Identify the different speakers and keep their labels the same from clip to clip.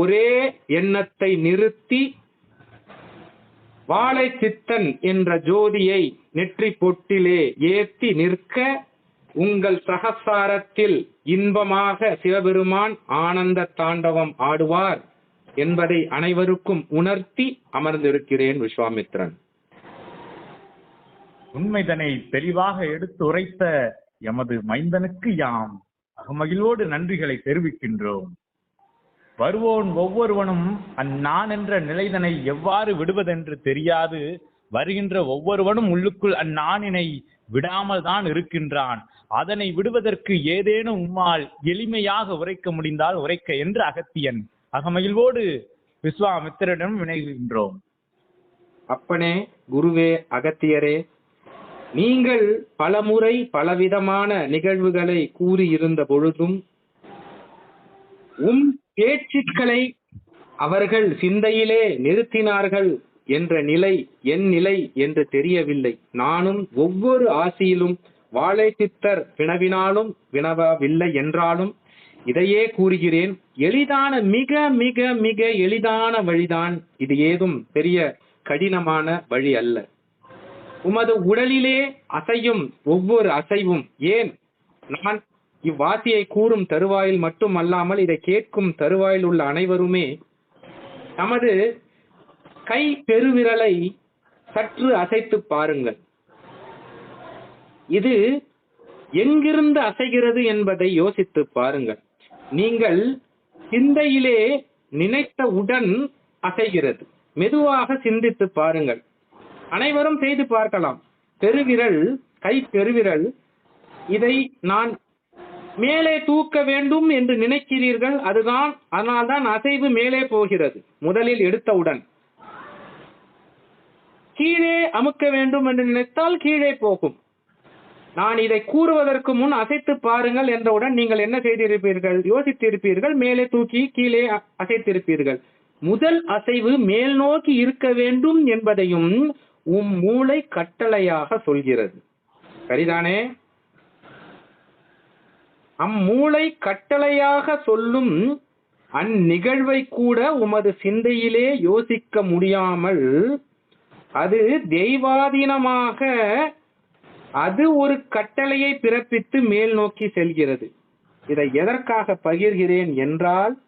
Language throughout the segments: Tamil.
Speaker 1: ஒரே எண்ணத்தை நிறுத்தி வாழை சித்தன் என்ற ஜோதியை நெற்றி பொட்டிலே ஏத்தி நிற்க உங்கள் சகசாரத்தில் இன்பமாக சிவபெருமான் ஆனந்த தாண்டவம் ஆடுவார் என்பதை அனைவருக்கும் உணர்த்தி அமர்ந்திருக்கிறேன் விஸ்வாமித்ரன்.
Speaker 2: உண்மைதனை தெளிவாக எடுத்து உரைத்த எமது மைந்தனுக்கு யாம் அகமகிழோடு நன்றிகளை தெரிவிக்கின்றோம். வருவோன் ஒவ்வொருவனும் அந்நான் என்ற நிலைதனை எவ்வாறு விடுவதென்று தெரியாது. வருகின்ற ஒவ்வொருவனும் உள்ளுக்குள் அந்நானினை விடாமல் தான் இருக்கின்றான். அதனை விடுவதற்கு ஏதேனும் உம்மால் எளிமையாக உரைக்க முடிந்தால் உரைக்க என்று அகத்தியன் அகமகிழ்வோடு விஸ்வாமித்திரனிடம் வினைகின்றோம்.
Speaker 1: அப்பனே குருவே அகத்தியரே நீங்கள் பலமுறை பலவிதமான நிகழ்வுகளை கூறியிருந்த பொழுதும் உம் பேச்சுக்களை அவர்கள் சிந்தையிலே நிறுத்தினார்கள் என்ற நிலை என் நிலை என்று தெரியவில்லை. நானும் ஒவ்வொரு ஆசியிலும் வாழை சித்தர் வினவினாலும் வினவவில்லை என்றாலும் இதையே கூறுகிறேன். எளிதான மிக மிக மிக எளிதான வழிதான் இது ஏதும் பெரிய கடினமான வழி அல்ல. உமது உடலிலே அசையும் ஒவ்வொரு அசைவும் ஏன்? நான் இவ்வாசியை கூறும் தருவாயில் மட்டும் அல்லாமல் இதை கேட்கும் தருவாயில் உள்ள அனைவருமே நமது கை பெருவிரலை சற்று அசைத்து பாருங்கள். இது எங்கிருந்து அசைகிறது என்பதை யோசித்து பாருங்கள். நீங்கள் சிந்தையிலே நினைத்தவுடன் அசைகிறது. மெதுவாக சிந்தித்து பாருங்கள். அனைவரும் செய்து பார்க்கலாம். பெருவிரல் கை பெருவிரல் இதை நான் மேலே தூக்க வேண்டும் என்று நினைக்கிறீர்கள் அதுதான் அதனால்தான் அசைவு மேலே போகிறது. முதலில் எடுத்தவுடன். கீழே அமுக்க வேண்டும் என்று நினைத்தால் கீழே போகும். நான் இதை கூறுவதற்கு முன் அசைத்து பாருங்கள் என்றவுடன் நீங்கள் என்ன செய்திருப்பீர்கள்? யோசித்திருப்பீர்கள் மேலே தூக்கி கீழே அசைத்திருப்பீர்கள். முதல் அசைவு மேல் நோக்கி இருக்க வேண்டும் என்பதையும் உம் மூளை கட்டளையாக சொல்கிறது. சரிதானே? அம்மூளை கட்டளையாக சொல்லும் அந்நிகழ்வை கூட உமது சிந்தையிலே யோசிக்க முடியாமல் அது தெய்வாதீனமாக அது ஒரு கட்டளையை பிறப்பித்து மேல் நோக்கி செல்கிறது. இதை எதற்காக பகிர்கிறேன் என்றால்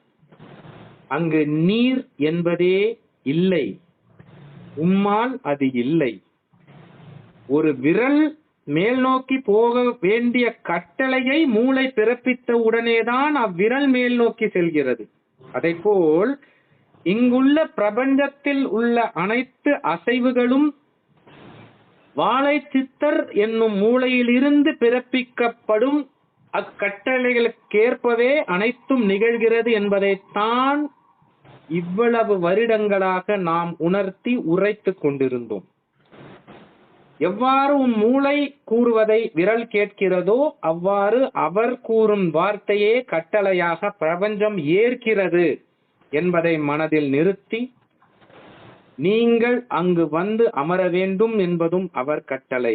Speaker 1: அங்கு நீர் என்பதே இல்லை. உம்மால் அது இல்லை. ஒரு விரல் மேல் நோக்கி போக வேண்டிய கட்டளையை மூளை பிறப்பித்த உடனேதான் அவ்விரல் மேல் நோக்கி செல்கிறது. அதை போல் இங்குள்ள பிரபஞ்சத்தில் உள்ள அனைத்து அசைவுகளும் வாழை சித்தர் என்னும் மூளையிலிருந்து பிறப்பிக்கப்படும் அக்கட்டளைகளுக்கேற்பவே அனைத்தும் நிகழ்கிறது என்பதைத்தான் இவ்வளவு வருடங்களாக நாம் உணர்த்தி உரைத்துக் கொண்டிருந்தோம். எவ்வாறு உன் மூளை கூறுவதை விரல் கேட்கிறதோ அவ்வாறு அவர் கூறும் வார்த்தையே கட்டளையாக பிரபஞ்சம் ஏற்கிறது என்பதை மனதில் நிறுத்தி நீங்கள் அங்கு வந்து அமர வேண்டும் என்பதும் அவர் கட்டளை.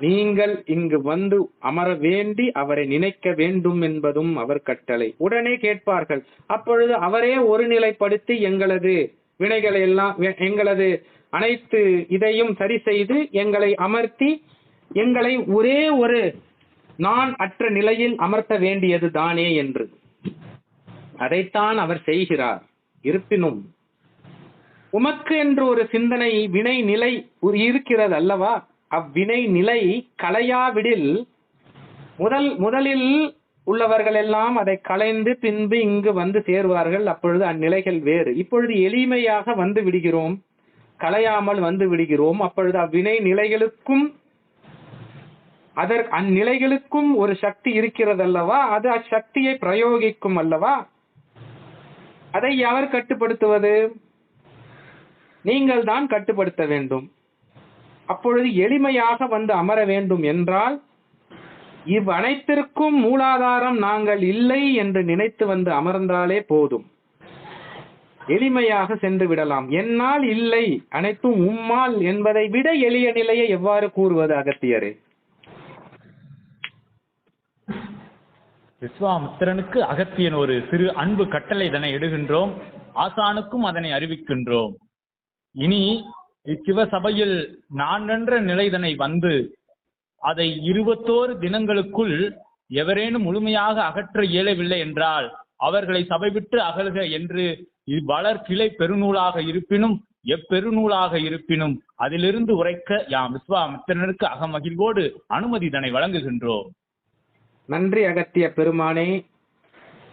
Speaker 1: நீங்கள் இங்கு வந்து அமர வேண்டி அவரை நினைக்க வேண்டும் என்பதும் அவர் கட்டளை. உடனே கேட்பார்கள் அப்பொழுது அவரே ஒருநிலைப்படுத்தி எங்களது வினைகளை எல்லாம் எங்களது அனைத்து இதையும் சரி செய்து எங்களை அமர்த்தி எங்களை ஒரே ஒரு நான் அற்ற நிலையில் அமர்த்த வேண்டியது தானே என்று. அதைத்தான் அவர் செய்கிறார். இருப்பினும் உமக்கு என்று ஒரு சிந்தனை வினை நிலை இருக்கிறது அல்லவா? அவ்வினை நிலை களையாவிடில் முதல் முதலில் உள்ளவர்கள் எல்லாம் அதை களைந்து பின்பு இங்கு வந்து சேருவார்கள். அப்பொழுது அந்நிலைகள் வேறு. இப்பொழுது எளிமையாக வந்து விடுகிறோம். களையாமல் வந்து விடுகிறோம். அப்பொழுது அவ்வினை நிலைகளுக்கும் அதற் அந்நிலைகளுக்கும் ஒரு சக்தி இருக்கிறது அல்லவா அது அச்சக்தியை பிரயோகிக்கும் அல்லவா? அதை யார் கட்டுப்படுத்துவது? நீங்கள் தான் கட்டுப்படுத்த வேண்டும். அப்பொழுது எளிமையாக வந்து அமர வேண்டும் என்றால் இவ் அனைத்திற்கும் மூலாதாரம் நாங்கள் இல்லை என்று நினைத்து வந்து அமர்ந்தாலே போதும். எளிமையாக சென்று விடலாம். என்னால் இல்லை. அனைத்தும் உம்மால் என்பதை விட எளிய நிலையை எவ்வாறு கூறுவது அகத்தியரே?
Speaker 2: விஸ்வாமித்திரனுக்கு அகத்தியன் ஒரு சிறு அன்பு கட்டளை இதனை இடுகின்றோம். ஆசானுக்கும் அதனை அறிவிக்கின்றோம். இனி இச்சிவ சபையில் நான் என்ற நிலைதனை வந்து அதை இருபத்தோரு தினங்களுக்குள் எவரேனும் முழுமையாக அகற்ற இயலவில்லை என்றால் அவர்களை சபை விட்டு அகல்க என்று வளர் கிளை பெருநூலாக இருப்பினும் எப்பெருநூலாக இருப்பினும் அதிலிருந்து உரைக்க யாம் விஸ்வாமித்திரனுக்கு அகமகிழ்வோடு அனுமதி இதனை வழங்குகின்றோம்.
Speaker 1: நன்றி அகத்திய பெருமானே.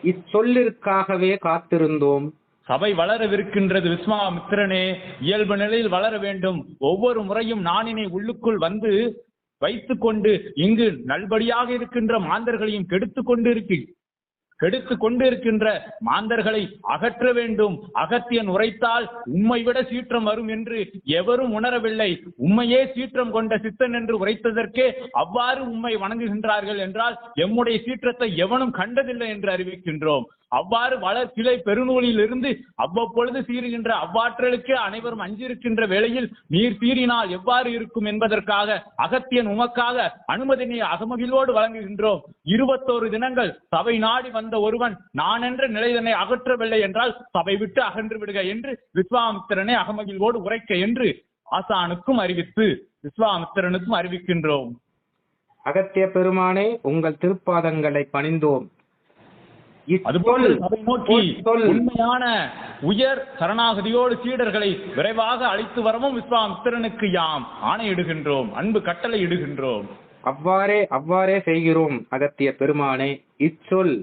Speaker 1: இச்சொல்லிற்காகவே காத்திருந்தோம்.
Speaker 2: சபை வளரவிருக்கின்றது விஸ்வாமித்திரனே. இயல்பு நிலையில் வளர வேண்டும். ஒவ்வொரு முறையும் நானினை உள்ளுக்குள் வந்து வைத்துக் கொண்டு இங்கு நல்படியாக இருக்கின்ற மாந்தர்களையும் கெடுத்து கொண்டு இருக்கு கெடுத்து கொண்டிருக்கின்ற மாந்தர்களை அகற்ற வேண்டும். அகத்தியன் உரைத்தால் உம்மை விட சீற்றம் வரும் என்று எவரும் உணரவில்லை. உண்மையே சீற்றம் கொண்ட சித்தன் என்று உரைத்ததற்கே அவ்வாறு உம்மை வணங்குகின்றார்கள் என்றால் எம்முடைய சீற்றத்தை எவனும் கண்டதில்லை என்று அறிவிக்கின்றோம். அவ்வாறு வளர் கிளை பெருநூலில் இருந்து அவ்வப்பொழுது சீறுகின்ற அவ்வாற்றலுக்கே அனைவரும் அஞ்சிருக்கின்ற வேளையில் நீர் சீறினால் எவ்வாறு இருக்கும் என்பதற்காக அகத்தியன் உமக்காக அனுமதினை அகமகிழ்வோடு வழங்குகின்றோம். இருபத்தோரு தினங்கள் சபை நாடி வந்த ஒருவன் நான் என்ற நிலைதனை அகற்றவில்லை என்றால் சபை விட்டு அகன்று விடுக என்று விஸ்வாமித்திரனை அகமகிழ்வோடு உரைக்க என்று ஆசானுக்கும் அறிவித்து விஸ்வாமித்திரனுக்கும் அறிவிக்கின்றோம்.
Speaker 1: அகத்திய பெருமானே உங்கள் திருப்பாதங்களை பணிந்தோம்.
Speaker 2: அதுபோல் உண்மையான உயர் சரணாகதியோடு சீடர்களை விரைவாக அழைத்து வரவும் விஸ்வாமித்திரனுக்கு யாம் ஆணையிடுகின்றோம் அன்பு கட்டளை இடுகின்றோம்
Speaker 1: அவ்வாறே அவ்வாறே செய்கிறோம் அகத்திய பெருமானே. இச்சொல்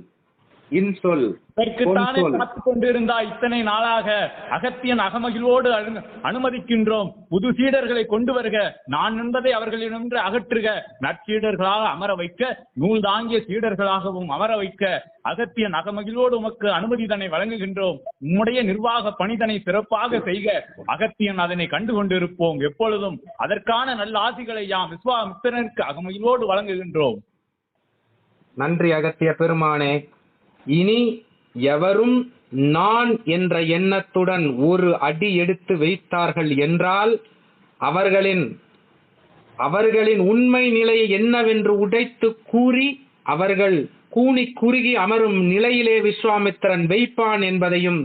Speaker 1: இன்சொல்
Speaker 2: இதற்குத்தானே
Speaker 1: பொன்சொல்.
Speaker 2: காத்துக் கொண்டிருந்தாய் இத்தனை நாளாக அகத்தியன் அகமகிழ்வோடு அனு- அனுமதிக்கின்றோம். புது சீடர்களை கொண்டு வருக. நான் என்பதை அவர்களிடமிருந்து அகற்றுக. நற்சீடர்களாக அமர வைக்க நூல் தாங்கிய சீடர்களாகவும் அமர வைக்க. அகத்தியன் அகமகிழ்வோடு உமக்கு அனுமதி தன்னை வழங்குகின்றோம். உம்முடைய நிர்வாக பணிதனை சிறப்பாக செய்க. அகத்தியன் அதனை கண்டு கொண்டிருப்போம் எப்பொழுதும் அதற்கான நல்ல ஆசிகளை யாம் விஸ்வாமித்திரனுக்கு அகமகிழ்வோடு வழங்குகின்றோம்.
Speaker 1: நன்றி அகத்திய பெருமானே. இனி எவரும் நான் என்ற எண்ணத்துடன் ஒரு அடி எடுத்து வைத்தார்கள் என்றால் அவர்களின் அவர்களின் உண்மை நிலை என்னவென்று உடைத்து கூறி அவர்கள் கூனி குறுகி அமரும் நிலையிலே விஸ்வாமித்திரன் வைப்பான் என்பதையும்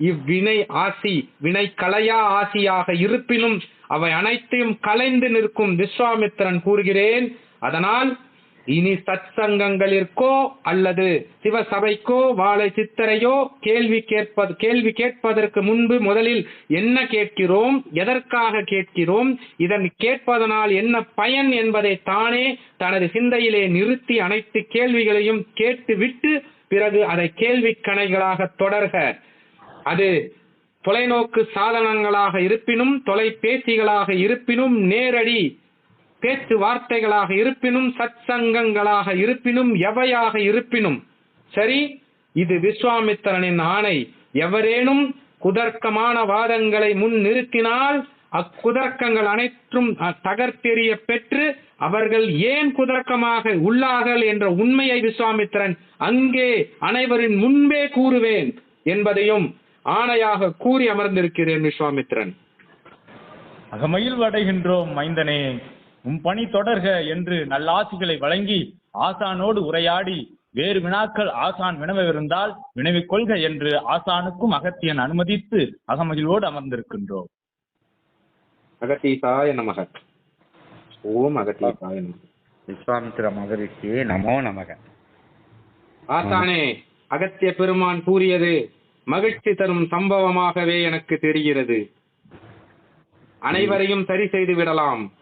Speaker 1: இவ்வினை ஆசி வினை கலையா ஆசியாக இருப்பினும் அவை அனைத்தையும் கலைந்து நிற்கும் விஸ்வாமித்திரன் கூறுகிறேன். அதனால் இனி சத்சங்கங்களிற்கோ அல்லது சிவசபைக்கோ வாழை சித்தரையோ கேள்வி கேட்பது கேள்வி கேட்பதற்கு முன்பு முதலில் என்ன கேட்கிறோம்? எதற்காக கேட்கிறோம்? இதன் கேட்பதனால் என்ன பயன் என்பதை தானே தனது சிந்தையிலே நிறுத்தி அனைத்து கேள்விகளையும் கேட்டுவிட்டு பிறகு அதை கேள்வி கணைகளாக தொடர்க. அது தொலைநோக்கு சாதனங்களாக இருப்பினும் தொலைபேசிகளாக இருப்பினும் நேரடி பேச்சு வார்த்தைகளாக இருப்பினும் சத்சங்கங்களாக இருப்பினும் எவையாக இருப்பினும் சரி இது விஸ்வாமித்திரனின் ஆணை. எவரேனும் குதர்க்கமான வாதங்களை முன் நிறுத்தினால் அக்குதர்க்கங்கள் அனைத்தும் தகர்த்தெறிய பெற்று அவர்கள் ஏன் குதர்க்கமாக உள்ளார்கள் என்ற உண்மையை விஸ்வாமித்திரன் அங்கே அனைவரின் முன்பே கூறுவேன் என்பதையும் ஆணையாக கூறி அமர்ந்திருக்கிறேன் விஸ்வாமித்திரன்.
Speaker 2: அகமயில் அடைகின்றோம் மைந்தனே. உம் பணி தொடர்க என்று நல்லாசிகளை வழங்கி ஆசானோடு உரையாடி வேறு வினாக்கள் ஆசான் வினவவிருந்தால் வினவிக் கொள்க என்று ஆசானுக்கும் அகத்தியன் அனுமதித்து அகமகிழ்வோடு அமர்ந்திருக்கின்றோம்.
Speaker 1: அகத்தீசாய நமக. ஓம் அகத்தீசாய நமக.
Speaker 3: விஸ்வாமித்திர மகரிஷி நமோ நமக.
Speaker 1: ஆசானே அகத்திய பெருமான் கூறியது மகிழ்ச்சி தரும் சம்பவமாகவே எனக்கு தெரிகிறது. அனைவரையும் சரி செய்து விடலாம்.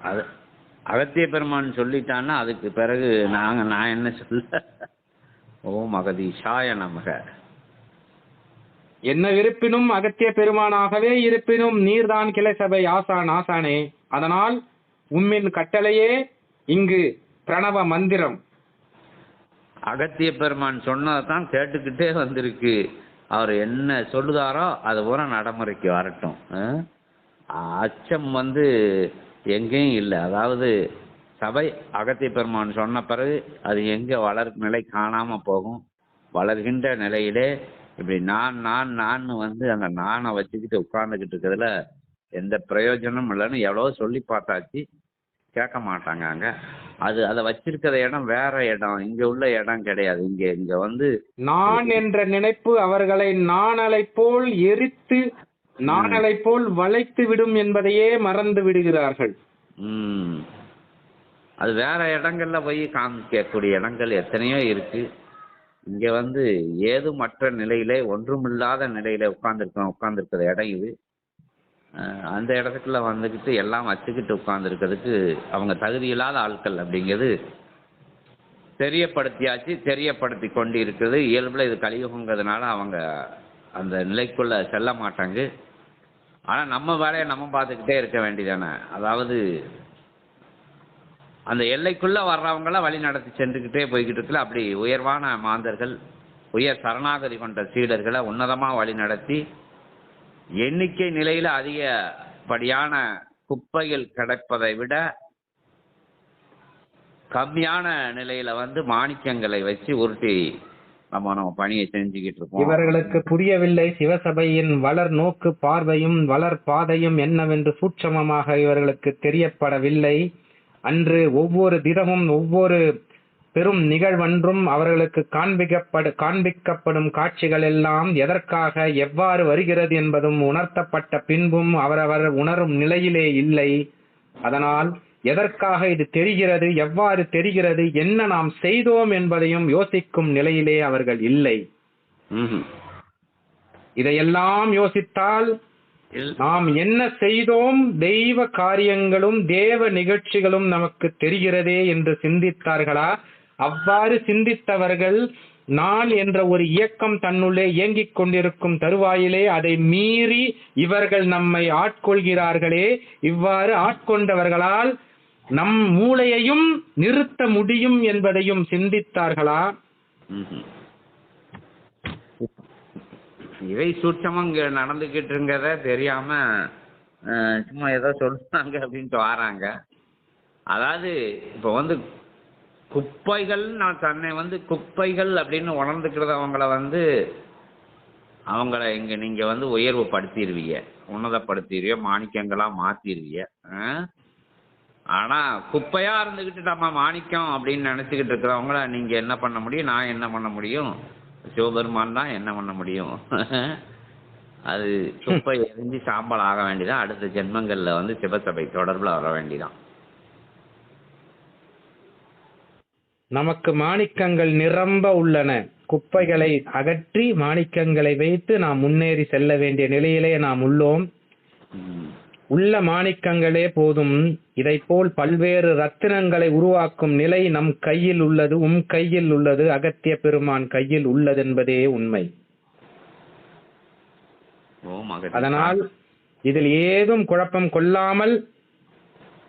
Speaker 3: அது அகத்திய பெருமான் சொல்லிட்டான்னா அதுக்கு பிறகு நாங்க நான் என்ன சொல்ல? ஓம் அகதீஷாய நமக.
Speaker 1: என்ன இருப்பினும் அகத்திய பெருமானாகவே இருப்பினும் நீர்தான் கிளை சபை ஆசான் ஆசானே அதனால் உம்மின் கட்டளையே இங்கு பிரணவ மந்திரம்.
Speaker 3: அகத்திய பெருமான் சொன்னதான் கேட்டுக்கிட்டே வந்திருக்கு. அவர் என்ன சொல்லுதாரோ அது பூரா நடைமுறைக்கு வரட்டும்? அச்சம் வந்து எங்கேயும் இல்லை. அதாவது சபை அகத்திய பெருமான் சொன்ன பிறகு அது எங்கே வளர் நிலை காணாமல் போகும். வளர்கின்ற நிலையிலே இப்படி நான் நான் நான் வந்து அந்த நானை வச்சுக்கிட்டு உட்கார்ந்துக்கிட்டு இருக்கிறதுல எந்த பிரயோஜனமும் இல்லைன்னு எவ்வளோ சொல்லி பார்த்தாச்சு. கேட்க மாட்டாங்க அங்கே. அது அதை வச்சிருக்கிற இடம் வேற இடம். இங்க உள்ள இடம் கிடையாது. இங்க இங்க வந்து
Speaker 1: நான் என்ற நினைப்பு அவர்களை நாணலை போல் எரித்து நாணலை போல் வளைத்து விடும் என்பதையே மறந்து விடுகிறார்கள்.
Speaker 3: ம். அது வேற இடங்கள்ல போய் காமிக்கக்கூடிய இடங்கள் எத்தனையோ இருக்கு. இங்க வந்து ஏதுமற்ற நிலையிலே ஒன்றுமில்லாத நிலையில உட்கார்ந்துருக்கோம் உட்கார்ந்துருக்கிற இடம் இது. அந்த இடத்துக்குள்ள வந்துக்கிட்டு எல்லாம் வச்சுக்கிட்டு உட்கார்ந்துருக்கிறதுக்கு அவங்க தகுதியில்லாத ஆட்கள் அப்படிங்கிறது தெரியப்படுத்தியாச்சு தெரியப்படுத்தி கொண்டு இருக்கிறது இயல்புல இது கலியுகங்கிறதுனால அவங்க அந்த நிலைக்குள்ள செல்ல மாட்டாங்க. ஆனா நம்ம வேலையை நம்ம பார்த்துக்கிட்டே இருக்க வேண்டியதானே? அதாவது அந்த எல்லைக்குள்ள வர்றவங்களாம் வழி நடத்தி சென்றுக்கிட்டே போய்கிட்டு இருக்கல அப்படி உயர்வான மாந்தர்கள் உயர் சரணாகதி கொண்ட சீடர்களை உன்னதமாக வழி நடத்தி எண்ணிக்கை நிலையில் அதிகப்படியான குப்பைகள் கிடைப்பதை விட கம்மியான நிலையில வந்து மாணிக்கங்களை வச்சு உருட்டி நம்ம நம்ம பணியை செஞ்சுக்கிட்டு இருப்போம்
Speaker 1: இவர்களுக்கு புரியவில்லை. சிவசபையின் வளர் நோக்கு பார்வையும் வளர் பாதையும் என்னவென்று சூட்சமமாக இவர்களுக்கு தெரியப்படவில்லை. அன்று ஒவ்வொரு தினமும் ஒவ்வொரு பெரும் நிகழ்வன்றும் அவர்களுக்கு காண்பிக்கப்படு காண்பிக்கப்படும் காட்சிகள் எல்லாம் எதற்காக எவ்வாறு வருகிறது என்பதும் உணர்த்தப்பட்ட பின்பும் அவரவர் உணரும் நிலையிலே இல்லை. அதனால் எதற்காக இது தெரிகிறது எவ்வாறு தெரிகிறது என்ன நாம் செய்தோம் என்பதையும் யோசிக்கும் நிலையிலே அவர்கள் இல்லை. இதையெல்லாம் யோசித்தால் நாம் என்ன செய்தோம் தெய்வ காரியங்களும் தேவ நிகழ்ச்சிகளும் நமக்கு தெரிகிறதே என்று சிந்தித்தார்களா? அவ்வாறு சிந்தித்தவர்கள் நான் என்ற ஒரு இயக்கம் தன்னுள்ளே இயங்கிக் கொண்டிருக்கும் தருவாயிலே அதை மீறி இவர்கள் நம்மை ஆட்கொள்கிறார்களே. இவ்வாறு ஆட்கொண்டவர்களால் நம் மூளையையும் நிறுத்த முடியும் என்பதையும் சிந்தித்தார்களா?
Speaker 3: இவை சூட்சமா இங்க நடந்துகிட்டு இருக்கிறத தெரியாம சும்மா ஏதோ சொல்றாங்க அப்படின்ட்டு வராங்க. அதாவது இப்ப வந்து குப்பைகள் நான் தன்னை வந்து குப்பைகள் அப்படின்னு உணர்ந்துக்கிறவங்கள வந்து அவங்கள இங்க நீங்க வந்து உயர்வு படுத்திடுவீங்க உன்னதப்படுத்திடுவீங்க மாணிக்கங்களா மாத்திடுவீங்க ஆனா குப்பையா இருந்துகிட்டு நம்ம மாணிக்கம் அப்படின்னு நினைச்சுக்கிட்டு இருக்கிறவங்கள நீங்க என்ன பண்ண முடியும்? நான் என்ன பண்ண முடியும்? சிவபெருமான் தான் என்ன பண்ண முடியும்? அது குப்பை எரிஞ்சு சாம்பல் ஆக வேண்டியதான் அடுத்த ஜென்மங்கள்ல வந்து சிவசபை தொடர்புல வர வேண்டியதான்
Speaker 1: நமக்கு மாணிக்கங்கள் நிரம்ப உள்ளன. குப்பைகளை அகற்றி மாணிக்கங்களை வைத்து நாம் முன்னேறி செல்ல வேண்டிய நிலையிலே நாம் உள்ளோம். உள்ள மாணிக்கங்களே போதும். இதைப்போல் பல்வேறு ரத்தினங்களை உருவாக்கும் நிலை நம் கையில் உள்ளது உம் கையில் உள்ளது. அகத்திய பெருமான் கையில் உள்ளதென்பதே உண்மை. அதனால் இதில் ஏதும் குழப்பம் கொள்ளாமல்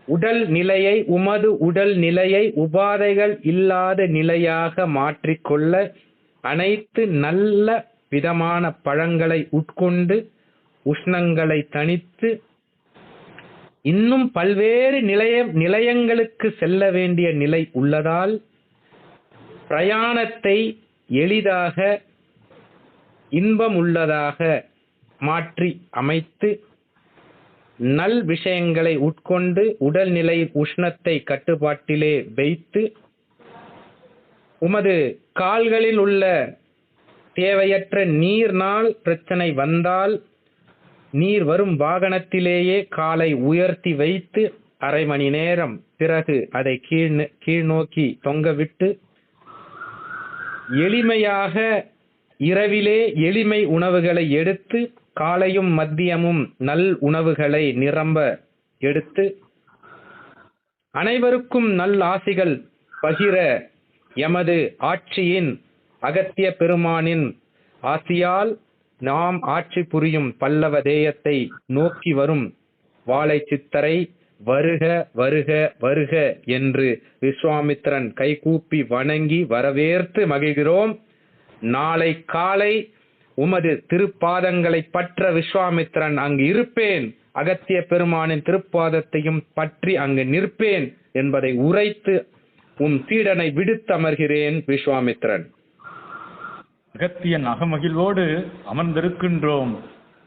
Speaker 1: உடல் நிலையை உமது உடல் நிலையை உபாதைகள் இல்லாத நிலையாக மாற்றிக்கொள்ள அனைத்து நல்ல விதமான பழங்களை உட்கொண்டு உஷ்ணங்களை தணித்து இன்னும் பல்வேறு நிலைய நிலையங்களுக்கு செல்ல வேண்டிய நிலை உள்ளதால் பிரயாணத்தை எளிதாக இன்பமுள்ளதாக மாற்றி அமைத்து நல் விஷயங்களை உட்கொண்டு உடல்நிலை உஷ்ணத்தை கட்டுப்பாட்டிலே வைத்து உமது கால்களில் உள்ள தேவையற்ற நீர்னால் பிரச்சனை வந்தால் நீர் வரும் வாகனத்திலேயே காலை உயர்த்தி வைத்து அரை மணி நேரம் பிறகு அதை கீழ் கீழ் நோக்கி தொங்கவிட்டு எளிமையாக இரவிலே எளிமை உணவுகளை எடுத்து காலையும் மதியமும் நல் உணவுகளை நிரம்ப எடுத்து அனைவருக்கும் நல் ஆசிகள் பகிர எமது ஆட்சியின் அகத்திய பெருமானின் ஆசியால் நாம் ஆட்சி புரியும் பல்லவ தேயத்தை நோக்கி வரும் வாழை சித்தரை வருக வருக வருக என்று விஸ்வாமித்திரன் கைகூப்பி வணங்கி வரவேற்று மகிழ்கிறோம். நாளை காலை உமது திருப்பாதங்களை பற்ற விஸ்வாமித்திரன் அங்கு இருப்பேன். அகத்திய பெருமானின் திருப்பாதத்தையும் பற்றி அங்கு நிற்பேன் என்பதை உரைத்து உம் சீடனை விடுத்தமர்கிறேன் விஸ்வாமித்திரன்.
Speaker 2: அகத்தியன் அகமகிழ்வோடு அமர்ந்திருக்கின்றோம்.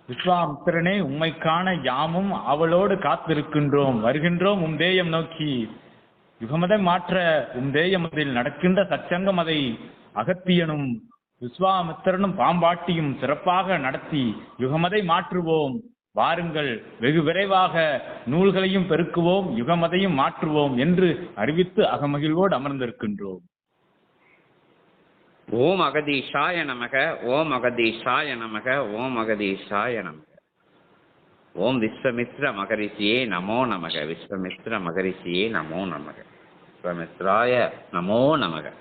Speaker 2: விஸ்வாமித்திரனே உம்மை காண யாமும் அவளோடு காத்திருக்கின்றோம். வருகின்றோம் உம் தேயம் நோக்கி. யுகமதை மாற்ற உம் தேயமதில் நடக்கின்ற சச்சங்கம் அதை அகத்தியனும் விஸ்வாமித்திரனும் பாம்பாட்டியும் சிறப்பாக நடத்தி யுகமதை மாற்றுவோம். வாருங்கள் வெகு விரைவாக நூல்களையும் பெருக்குவோம் யுகமதையும் மாற்றுவோம் என்று அறிவித்து அகமகிழ்வோடு அமர்ந்திருக்கின்றோம்.
Speaker 3: ஓம் அகதீஷாய நமக ஓம் அகதீஷாய நமக ஓம் அகதீஷாய நமக. ஓம் விஸ்வமித்ர மகரிஷியே நமோ நமக விஸ்வமித்ர மகரிஷியே நமோ நமக. விஸ்வமித்ராய நமோ நமக.